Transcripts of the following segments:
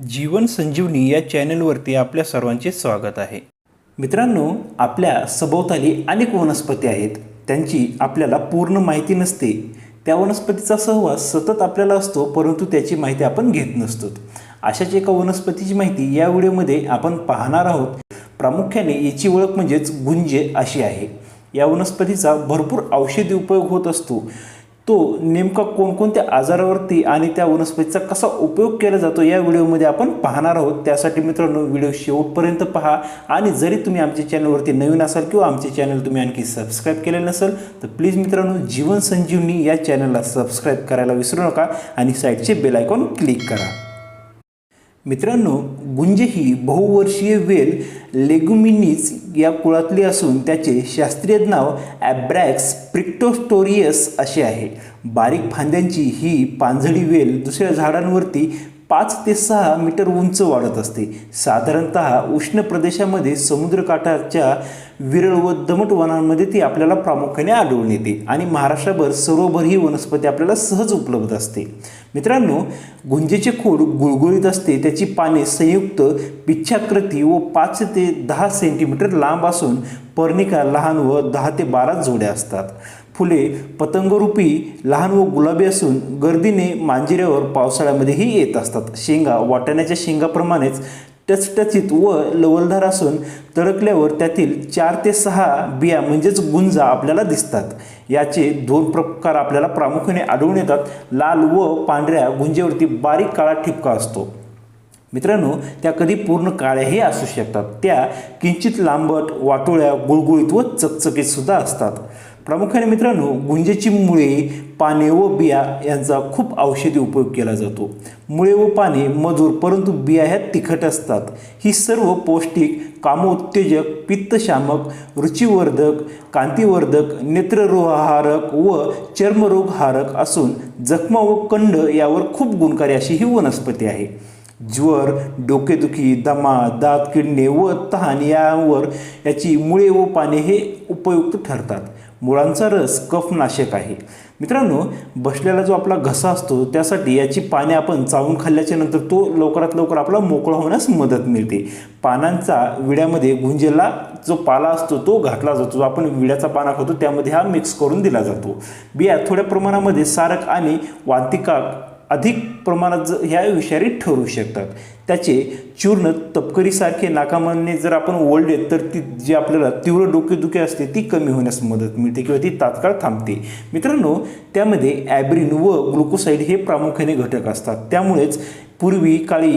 जीवन संजीवनी या चॅनलवरती आपल्या सर्वांचे स्वागत आहे. मित्रांनो आपल्या सभोवताली अनेक वनस्पती आहेत. त्यांची आपल्याला पूर्ण माहिती नसते. त्या वनस्पतीचा सहवास सतत आपल्याला असतो परंतु त्याची माहिती आपण घेत नसतो. अशाच एका वनस्पतीची माहिती या व्हिडिओमध्ये आपण पाहणार आहोत. प्रामुख्याने याची ओळख म्हणजेच गुंजे अशी आहे. या वनस्पतीचा भरपूर औषधी उपयोग होत असतो. तो नेमका कोणकोणत्या आजारावरती आणि त्या वनस्पतीचा कसा उपयोग केला जातो या व्हिडिओमध्ये आपण पाहणार आहोत. त्यासाठी मित्रांनो व्हिडिओ शेवटपर्यंत पहा. आणि जरी तुम्ही आमच्या चॅनलवरती नवीन असाल किंवा आमचे चॅनल तुम्ही आणखी सबस्क्राईब केले नसेल तर प्लीज मित्रांनो जीवन संजीवनी या चॅनलला सबस्क्राईब करायला विसरू नका आणि साईडचे बेल आयकॉन क्लिक करा. मित्रांनो गुंज ही बहुवर्षीय वेल लेगुमिनीज या कुळातली असून त्याचे शास्त्रीय नाव ॲब्रॅक्स प्रिक्टोस्टोरियस असे आहे. बारीक फांद्यांची ही पांझळी वेल दुसऱ्या झाडांवरती पाच ते सहा मीटर उंच वाढत असते. साधारणत उष्ण प्रदेशामध्ये समुद्रकाठाच्या विरळ व दमट वनांमध्ये ती आपल्याला प्रामुख्याने आढळून येते. आणि महाराष्ट्रभर सर्वभर ही वनस्पती आपल्याला सहज उपलब्ध असते. मित्रांनो गुंजेचे खोड गुळगुळीत असते. त्याची पाने संयुक्त पिच्छाकृती व पाच ते दहा सेंटीमीटर लांब असून पर्णिका लहान व दहा ते बारा जोड्या असतात. फुले पतंगरूपी लहान व गुलाबी असून गर्दीने मांजिऱ्यावर पावसाळ्यामध्येही येत असतात. शेंगा वाटाण्याच्या शेंगाप्रमाणेच टचटचीत व लवलदार असून तडकल्यावर त्यातील चार ते सहा बिया म्हणजेच गुंजा आपल्याला दिसतात. याचे दोन प्रकार आपल्याला प्रामुख्याने आढळून येतात. लाल व पांढऱ्या गुंजेवरती बारीक काळा ठिपका असतो. मित्रांनो त्या कधी पूर्ण काळ्याही असू शकतात. त्या किंचित लांबट वाटोळ्या गुळगुळीत व चकचकीत सुद्धा असतात. प्रामुख्याने मित्रांनो गुंजेची मुळे पाने व बिया यांचा खूप औषधी उपयोग केला जातो. मुळे व पाने मधुर परंतु बिया ह्या तिखट असतात. ही सर्व पौष्टिक कामोत्तेजक पित्तशामक रुचिवर्धक कांतीवर्धक नेत्ररोहारक व चर्मरोगहारक असून जखमा व कंड यावर खूप गुणकारी अशी ही वनस्पती आहे. ज्वर डोकेदुखी दमा दात किडणे व तहान यावर याची मुळे व पाने हे उपयुक्त ठरतात. मुळांचा रस कफनाशक आहे. मित्रांनो बसलेला जो आपला घसा असतो त्यासाठी याची पाने आपण चावून खाल्ल्याच्या नंतर तो लवकरात लवकर आपला मोकळा होण्यास मदत मिळते. पानांचा विड्यामध्ये गुंजेला जो पाला असतो तो घातला जातो. जो आपण विड्याचा पाना खातो त्यामध्ये हा मिक्स करून दिला जातो. बिया थोड्या प्रमाणामध्ये सारक आणि वांतिकाक अधिक प्रमाणात ज ह्या विषारी ठरू शकतात. त्याचे चूर्ण तपकरीसारखे नाकामाने जर आपण ओढले तर ती जी आपल्याला तीव्र डोकेदुखी असते ती कमी होण्यास मदत मिळते किंवा ती तात्काळ थांबते. मित्रांनो त्यामध्ये ॲब्रिन व ग्लुकोसाईड हे प्रामुख्याने घटक असतात. त्यामुळेच पूर्वी काळी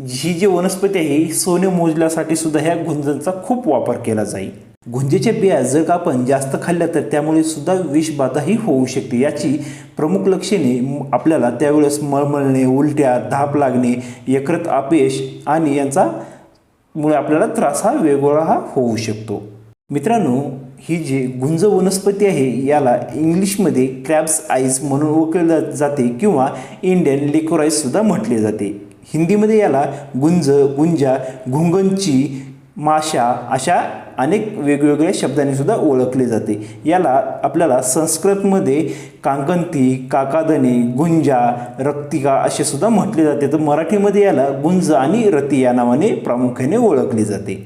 ही जी वनस्पती आहे ही सोने मोजल्यासाठी सुद्धा ह्या गुंजांचा खूप वापर केला जाईल गुंजेच्या बिया जर का आपण जास्त खाल्ल्या तर त्यामुळे सुद्धा विषबाधाही होऊ शकते. याची प्रमुख लक्षणे आपल्याला त्यावेळेस मळमळणे उलट्या धाप लागणे यकृत अपयश आणि यांचा मुळे आपल्याला त्रास हा वेगवेगळा हा होऊ शकतो. मित्रांनो ही जी गुंज वनस्पती आहे याला इंग्लिशमध्ये क्रॅब्स आईस म्हणून ओळखले जाते किंवा इंडियन लिकोराईज सुद्धा म्हटले जाते. हिंदीमध्ये याला गुंज गुंजा घुंगंची माशा अशा अनेक वेगवेगळ्या शब्दांनीसुद्धा ओळखले जाते. याला आपल्याला संस्कृतमध्ये कांकंती काकादने गुंजा रक्तिका असे सुद्धा म्हटले जाते. तर मराठीमध्ये याला गुंज आणि रती या नावाने प्रामुख्याने ओळखले जाते.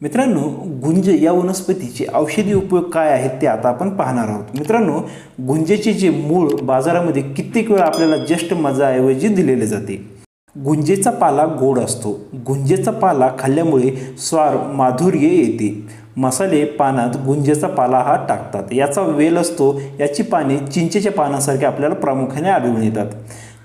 मित्रांनो गुंज या वनस्पतीचे औषधी उपयोग काय आहेत ते आता आपण पाहणार आहोत. मित्रांनो गुंजेचे जे मूळ बाजारामध्ये कित्येक वेळा आपल्याला ज्येष्ठ मजाऐवजी दिलेले जाते. गुंजेचा पाला गोड असतो. गुंजेचा पाला खाल्ल्यामुळे स्वार माधुर्य येते. मसाले पानात गुंजेचा पाला हा टाकतात. याचा वेल असतो. याची पाने चिंचेच्या पानासारखे आपल्याला प्रामुख्याने आढळून येतात.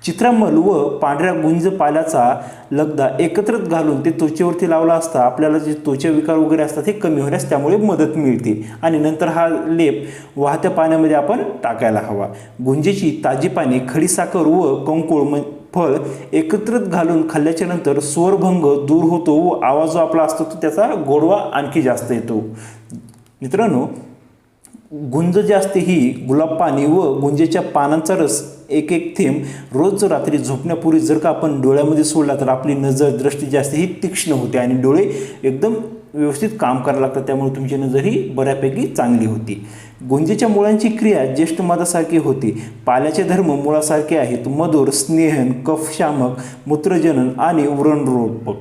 चित्रामल व पांढऱ्या गुंज पाल्याचा लगदा एकत्रित घालून ते त्वचेवरती लावला असता आपल्याला जे त्वचा विकार वगैरे असतात हे कमी होण्यास त्यामुळे मदत मिळते. आणि नंतर हा लेप वाहत्या पाण्यामध्ये आपण टाकायला हवा. गुंजेची ताजी पाने खडीसाखर व कंकुळ म फळ एकत्रित घालून खाल्ल्याच्या नंतर स्वरभंग दूर होतो व आवाज जो आपला असतो तो त्याचा गोडवा आणखी जास्त येतो. मित्रांनो गुंज जी असते ही गुलाब पाणी व गुंजेच्या पानांचा रस एक एक थेंब रोज रात्री झोपण्यापूर्वी जर का आपण डोळ्यामध्ये सोडला तर आपली नजर दृष्टी जी असते ही तीक्ष्ण होते आणि डोळे एकदम व्यवस्थित काम करायला लागतं त्यामुळे तुमची नजर ही बऱ्यापैकी चांगली होती. गुंजेच्या मुळांची क्रिया ज्येष्ठ मधासारखी होती. पाल्याचे धर्म मुळासारखे आहेत. मधुर स्नेहन कफशामक मूत्रजनन आणि व्रणरोपक.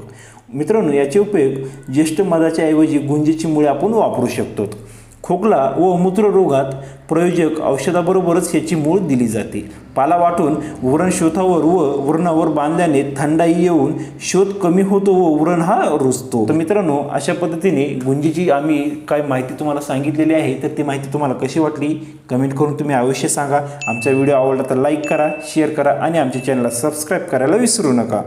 मित्रांनो याचे उपयोग ज्येष्ठ मधाच्या ऐवजी गुंजेची मुळे आपण वापरू शकतो. खोकला व मूत्ररोगात प्रयोजक औषधाबरोबरच ह्याची मूळ दिली जाते. पाला वाटून व्रण शोथावर व व्रणावर बांधल्याने थंडाई येऊन शोध कमी होतो व व्रण हा रुजतो. तर मित्रांनो अशा पद्धतीने गुंजीची आम्ही काय माहिती तुम्हाला सांगितलेली आहे तर ती माहिती तुम्हाला कशी वाटली? कमेंट करून तुम्ही अवश्य सांगा. आमचा व्हिडिओ आवडला तर लाईक करा शेअर करा आणि आमच्या चॅनलला सबस्क्राईब करायला विसरू नका.